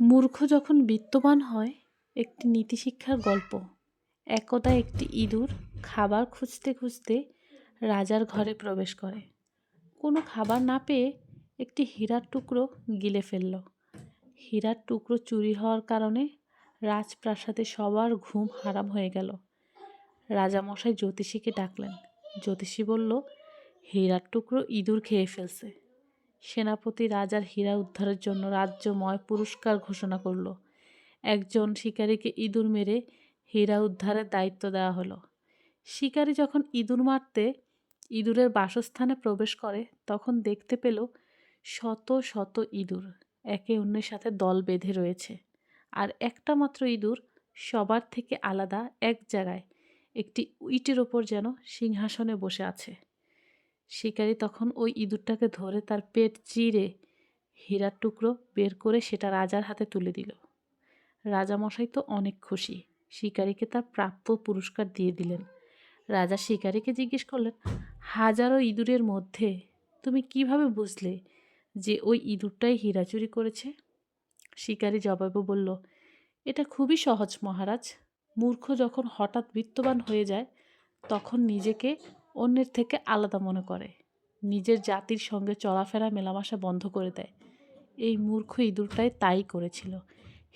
মূর্খ যখন বিত্তবান হয়, একটি নীতিশিক্ষার গল্প। একদা একটি ইঁদুর খাবার খুঁজতে খুঁজতে রাজার ঘরে প্রবেশ করে। কোনো খাবার না পেয়ে একটি হীরার টুকরো গিলে ফেলল। হীরার টুকরো চুরি হওয়ার কারণে রাজপ্রাসাদে সবার ঘুম হারাম হয়ে গেল। রাজামশাই জ্যোতিষীকে ডাকলেন। জ্যোতিষী বলল, হীরার টুকরো ইঁদুর খেয়ে ফেলছে। সেনাপতি রাজার হীরা উদ্ধারের জন্য রাজ্যময় পুরস্কার ঘোষণা করল। একজন শিকারীকে ইঁদুর মেরে হীরা উদ্ধারের দায়িত্ব দেওয়া হলো। শিকারী যখন ইঁদুর মারতে ইঁদুরের বাসস্থানে প্রবেশ করে, তখন দেখতে পেল শত শত ইঁদুর একে অন্যের সাথে দল বেঁধে রয়েছে। আর একটা মাত্র ইঁদুর সবার থেকে আলাদা, এক জায়গায়, একটি ইটের ওপর যেন সিংহাসনে বসে আছে। শিকারি তখন ওই ইঁদুরটাকে ধরে তার পেট চিরে হীরার টুকরো বের করে সেটা রাজার হাতে তুলে দিল। রাজামশাই তো অনেক খুশি। শিকারীকে তার প্রাপ্য পুরস্কার দিয়ে দিলেন। রাজা শিকারীকে জিজ্ঞেস করলেন, হাজারো ইঁদুরের মধ্যে তুমি কীভাবে বুঝলে যে ওই ইঁদুরটাই হীরা চুরি করেছে? শিকারী জবাবে বলল, এটা খুবই সহজ মহারাজ। মূর্খ যখন হঠাৎ বিত্তবান হয়ে যায়, তখন নিজেকে অন্যের থেকে আলাদা মনে করে। নিজের জাতির সঙ্গে চলাফেরা মেলামেশা বন্ধ করে দেয়। এই মূর্খ ইঁদুরটাই তাই করেছিল।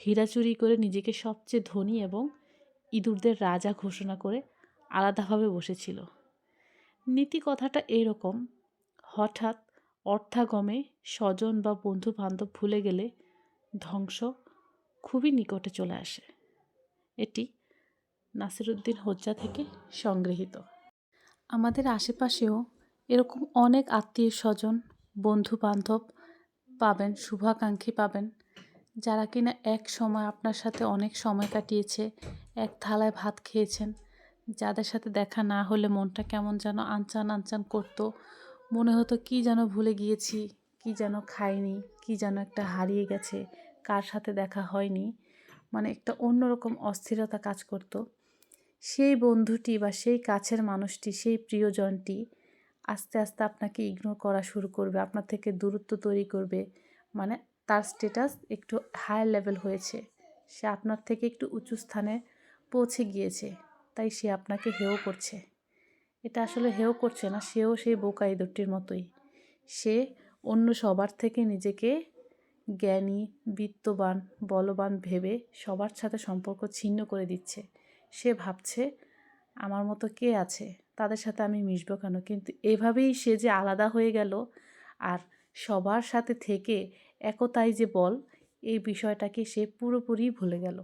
হীরা চুরি করে নিজেকে সবচেয়ে ধনী এবং ইঁদুরদের রাজা ঘোষণা করে আলাদাভাবে বসেছিল। নীতি কথাটা এইরকম, হঠাৎ অর্থাগমে স্বজন বা বন্ধু বান্ধব ভুলে গেলে ধ্বংস খুবই নিকটে চলে আসে। এটি নাসিরুদ্দিন হজ্জা থেকে সংগৃহীত। আমাদের আশেপাশেও এরকম অনেক আত্মীয় স্বজন বন্ধু বান্ধব পাবেন, শুভাকাঙ্ক্ষী পাবেন, যারা কিনা এক সময় আপনার সাথে অনেক সময় কাটিয়েছে, এক থালায় ভাত খেয়েছেন, যাদের সাথে দেখা না হলে মনটা কেমন যেন আনচান আনচান করতো, মনে হতো কি যেন ভুলে গিয়েছি, কি যেন খাইনি, কি যেন একটা হারিয়ে গেছে, কার সাথে দেখা হয়নি মানে একটা অন্যরকম অস্থিরতা কাজ করতো। সেই বন্ধুটি বা সেই কাছের মানুষটি, সেই প্রিয়জনটি আস্তে আস্তে আপনাকে ইগনোর করা শুরু করবে, আপনার থেকে দূরত্ব তৈরি করবে। মানে তার স্টেটাস একটু হায়ার লেভেল হয়েছে। সে আপনার থেকে একটু উঁচু স্থানে পৌঁছে গিয়েছে, তাই সে আপনাকে হেও করছে। এটা আসলে হেও করছে না, সেও সেই বোকা ইঁদুরটির মতোই। সে অন্য সবার থেকে নিজেকে জ্ঞানী, বিত্তবান, বলবান ভেবে সবার সাথে সম্পর্ক ছিন্ন করে দিচ্ছে। সে ভাবছে, আমার মতো কে আছে? তাদের সাথে আমি মিশবো কেন? কিন্তু এভাবেই সে যে আলাদা হয়ে গেল আর সবার সাথে থেকে একতাই যে বল, এই বিষয়টাকে সে পুরোপুরি ভুলে গেল।